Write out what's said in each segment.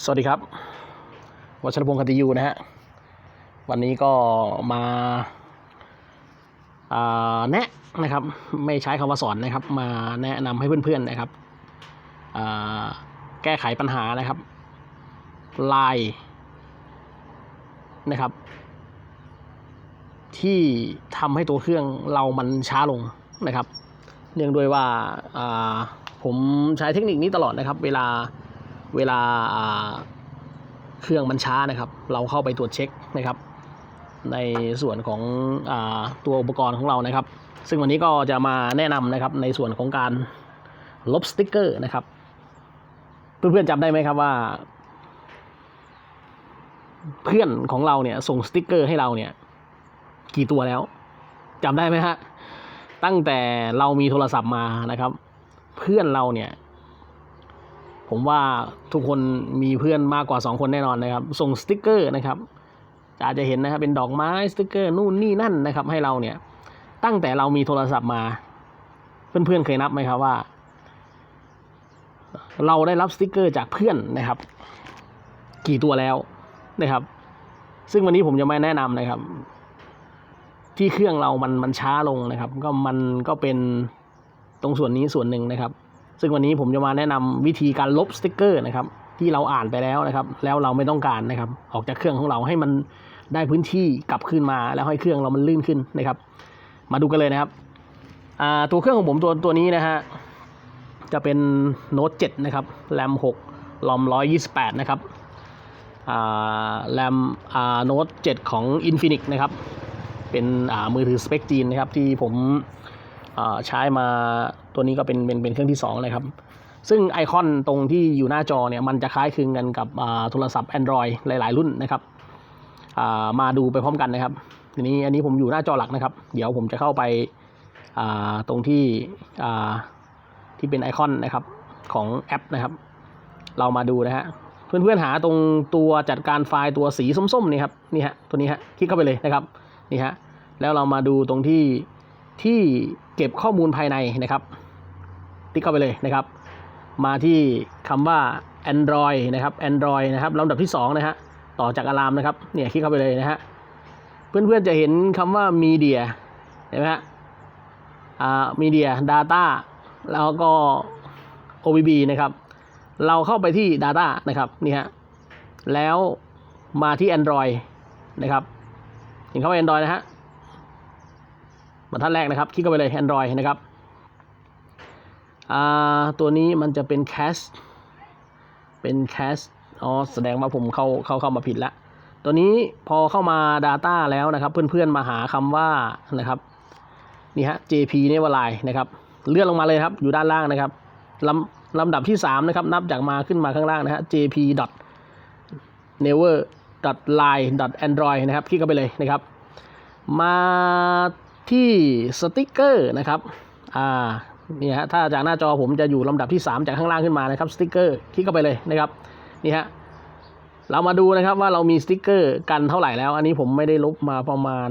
สวัสดีครับ วัชรพงศ์คติยูนะฮะ วันนี้ก็มาาแนะนะครับ ไม่ใช้คำว่าสอนนะครับ มาแนะนำให้เพื่อนๆนะครับ แก้ไขปัญหานะครับลายนะครับ ที่ทำให้ตัวเครื่องเรามันช้าลงนะครับ เนื่องด้วยว่าอ่าผมใช้เทคนิคนี้ตลอดนะครับ เวลา เวลาเครื่องมันช้านะครับ เราเข้าไปตรวจเช็คนะครับ ในส่วนของอตัวอุปกรณ์ของเรานะครับ ซึ่งวันนี้ก็จะมาแนะนำนะครับในส่วนของการลบสติกเกอร์นะครับเพื่อนๆจำได้ไหมครับว่า เพื่อนของเราเนี่ยส่งสติกเกอร์ให้เราเนี่ย กี่ตัวแล้วจำได้ไหมฮะตั้งแต่เรามีโทรศัพท์มานะครับ เพื่อนเราเนี่ย ผมว่าทุกคนมีเพื่อนมากกว่า 2 คนแน่นอนนะครับ ส่งสติกเกอร์นะครับอาจจะเห็นนะครับเป็นดอกไม้สติกเกอร์นู่นนี่นั่นนะครับ ให้เราเนี่ยตั้งแต่เรามีโทรศัพท์มา เพื่อนๆเคยนับไหมครับว่า เราได้รับสติกเกอร์จากเพื่อนนะครับ กี่ตัวแล้วนะครับ ซึ่งวันนี้ผมจะไมาแนะนำนะครับ ที่เครื่องเรามันมันช้าลงนะครับ ก็มันก็เป็นตรงส่วนนี้ส่วนหนึ่งนะครับ ซึ่งวันนี้ผมจะมาแนะนำวิธีการลบสติกเกอร์นะครับ ที่เราอ่านไปแล้วนะครับ แล้วเราไม่ต้องการนะครับ ออกจากเครื่องของเราให้มันได้พื้นที่กลับคืนมาแล้วให้เครื่องเรามันลื่นขึ้นนะครับ มาดูกันเลยนะครับตัวเครื่องของผมตัวตัวนี้นะฮะจะเป็นโน้ต7นะครับแรม6ลอม128 นะครับแรมโน้ต7ของ Infinix นะครับ เป็นมือถือสเปคจีนนะครับที่ผม ใช้มาตัวนี้ก็เป็นเป็นเป็นเครื่องที่2นะครับ ซึ่งไอคอนตรงที่อยู่หน้าจอเนี่ยมันจะคล้ายคลึงกันกับโทรศัพท์ Android หลาย ๆ รุ่นนะครับมาดูไปพร้อมกันนะครับทีนี้อันนี้ผมอยู่หน้าจอหลักนะครับ เดี๋ยวผมจะเข้าไปาตรงที่ที่เป็นไอคอนนะครับของแอปนะครับ เรามาดูนะฮะเพื่อนๆหาตรงตัวจัดการไฟล์ตัวสีส้มๆนี่ครับนี่ฮะตัวนี้ฮะคลิกเข้าไปเลยนะครับนี่ฮะแล้วเรามาดูตรงที่ ที่เก็บข้อมูลภายในนะครับ ติ๊กเข้าไปเลยนะครับ มาที่คำว่า Android นะครับ Android นะครับลำดับที่2นะฮะต่อจากอารามนะครับเนี่ยคลิกเข้าไปเลยนะฮะเพื่อนๆจะเห็นคำว่า Media เห็นไหมฮะอ่า Media Data แล้วก็ OBB นะครับ เราเข้าไปที่ Data นะครับนี่ฮะแล้วมาที่ Android นะครับเห็นคำว่า Android นะฮะ บรรทัดแรกนะครับ คลิกเข้าไปเลย Android นะครับตัวนี้มันจะเป็น Cache เป็น Cache อ๋อแสดงว่าผมเข้าเข้าเข้ามาผิดล้วตัวนี้พอเข้ามา Data แล้วนะครับ เพื่อนๆมาหาคำว่านะครับนี่ฮะ JP เนวลายนะครับ เลื่อนลงมาเลยครับ อยู่ด้านล่างนะครับลำลำดับที่ 3 นะครับ นับจากมาขึ้นมาข้างล่างนะฮะ JP never line android นะครับ คลิกเข้าไปเลยนะครับ มา ที่สติกเกอร์นะครับอ่านี่ฮะถ้าจากหน้าจอผมจะอยู่ลำดับที่ 3 จากข้างล่างขึ้นมานะครับสติกเกอร์คลิกเข้าไปเลยนะครับนี่ฮะเรามาดูนะครับว่าเรามีสติกเกอร์กันเท่าไหร่แล้ว อันนี้ผมไม่ได้ลบมาประมาณ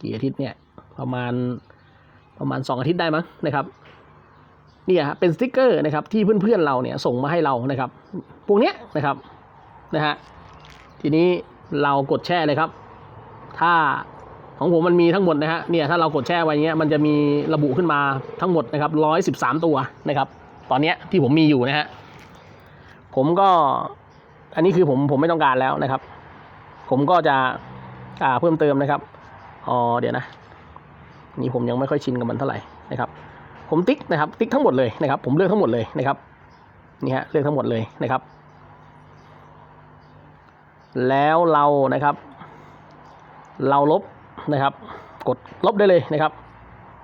กี่อาทิตย์เนี่ยประมาณประมาณ 2 อาทิตย์ได้มั้งนะครับนี่ฮะเป็นสติกเกอร์นะครับที่เพื่อนๆเราเนี่ยส่งมาให้เรานะครับพวกเนี้ยนะครับนะฮะทีนี้เรากดแช่เลยครับ ถ้า ของผมมันมีทั้งหมดนะฮะเนี่ยถ้าเรากดแช่ไว้เงี้ยมันจะมีระบุขึ้นมาทั้งหมดนะครับร้อยสิบสามตัวนะครับ ตอนเนี้ยที่ผมมีอยู่นะฮะผมก็อันนี้คือผมผมไม่ต้องการแล้วนะครับ ผมก็จะอ่าเพิ่มเติมนะครับอ๋อเดี๋ยวนะ นี่ผมยังไม่ค่อยชินกับมันเท่าไหร่นะครับ ผมติ๊กนะครับ ติ๊กทั้งหมดเลยนะครับ ผมเลือกทั้งหมดเลยนะครับนี่ฮะเลือกทั้งหมดเลยนะครับ แล้วเรานะครับ เราลบ นะครับ กดลบได้เลยนะครับ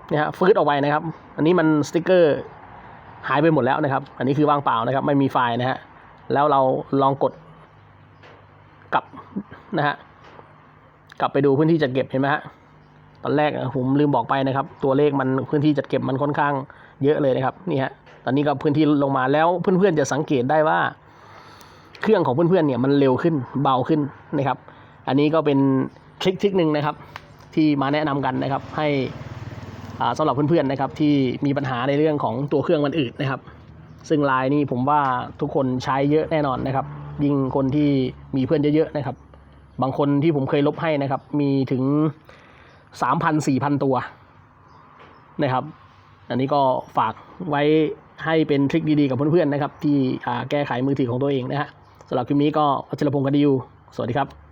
เนี่ยฮะฟืดออกไปนะครับ อันนี้มันสติกเกอร์หายไปหมดแล้วนะครับ อันนี้คือว่างเปล่านะครับ ไม่มีไฟล์นะฮะแล้วเราลองกดกลับนะฮะกลับไปดูพื้นที่จัดเก็บเห็นไหมฮะตอนแรกผมลืมบอกไปนะครับ ตัวเลขมันพื้นที่จัดเก็บมันค่อนข้างเยอะเลยนะครับนี่ฮะตอนนี้ก็พื้นที่ลงมาแล้วเพื่อนๆจะสังเกตได้ว่า เครื่องของเพื่อนๆเนี่ยมันเร็วขึ้นเบาขึ้นนะครับ อันนี้ก็เป็นทริคทริคหนึ่งนะครับ ที่มาแนะนำกันนะครับ ให้อ่าสำหรับเพื่อนๆนะครับ ที่มีปัญหาในเรื่องของตัวเครื่องมันอืดนะครับ ซึ่งไลน์นี่ผมว่าทุกคนใช้เยอะแน่นอนนะครับ ยิ่งคนที่มีเพื่อนเยอะๆนะครับ บางคนที่ผมเคยลบให้นะครับ มีถึงสามพันสี่พันตัวนะครับ อันนี้ก็ฝากไว้ให้เป็นทริคดีๆกับเพื่อนๆนะครับ ที่แก้ไขมือถือของตัวเองนะฮะสำหรับคลิปนี้ก็วัชรพงศ์กดิวสวัสดีครับ